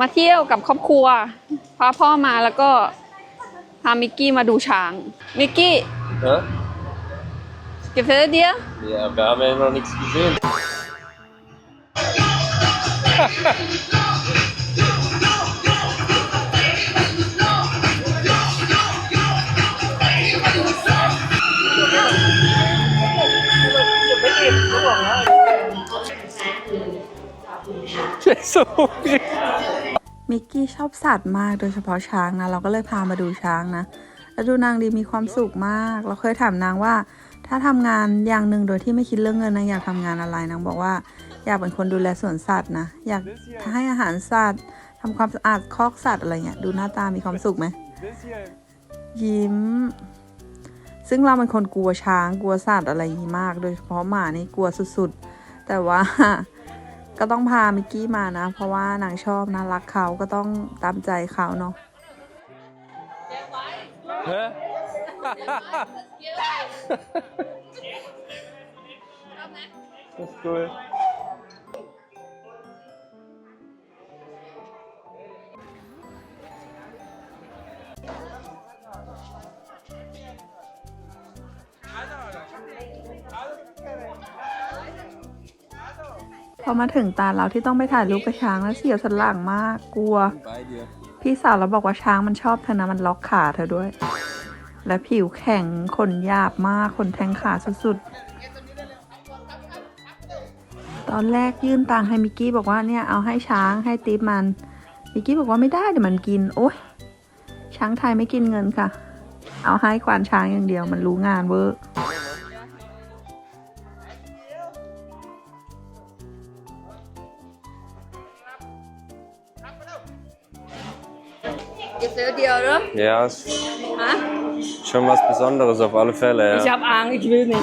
มาเที่ยวกับครอบครัวพาพ่อมาแล้วก็พามิกกี้มาดูช้าง มิกกี้ Ja? gefällt dir ja, wir haben ja noch nichts gesehen. so มิกกี้ชอบสัตว์มากโดยเฉพาะช้างนะ เราก็เลยพามาดูช้างนะ แล้วดูนางดีมีความสุขมาก เราเคยถามนางว่า ถ้าทำงานอย่างหนึ่งโดยที่ไม่คิดเรื่องเงินนางอยากทำงานอะไรนางบอกว่า อยากเป็นคนดูแลสวนสัตว์นะ อยากให้อาหารสัตว์ทำความสะอาดคอกสัตว์อะไรเงี้ยดูหน้าตามีความสุขไหมยิ้ม ซึ่งเราเป็นคนกลัวช้างกลัวสัตว์อะไรนี้มาก โดยเฉพาะหมานี่กลัวสุดๆ แต่ว่า ก็ต้องพามิกกี้มานะ เพราะว่านางชอบนะรักเขาก็ต้องตามใจเขาเนาะ Hä? Das ist cool. พอมาถึงตาเราที่ต้องไปถ่ายรูปกับช้างแล้วเสียวสันหลังมากกลัว พี่สาวเราบอกว่าช้างมันชอบเธอนะมันล็อกขาเธอด้วย และผิวแข็งขนหยาบมากขนแทงขาสุดๆ ตอนแรกยื่นตังให้มิกกี้บอกว่าเนี่ยเอาให้ช้างให้ติปมัน มิกกี้บอกว่าไม่ได้เดี๋ยวมันกิน โอ๊ยช้างไทยไม่กินเงินค่ะ เอาให้ควานช้างอย่างเดียวมันรู้งานเวอร์ gefällt dir oder Ja, ist ha? schon was Besonderes auf alle Fälle, ich ja. habe Angst ich will nicht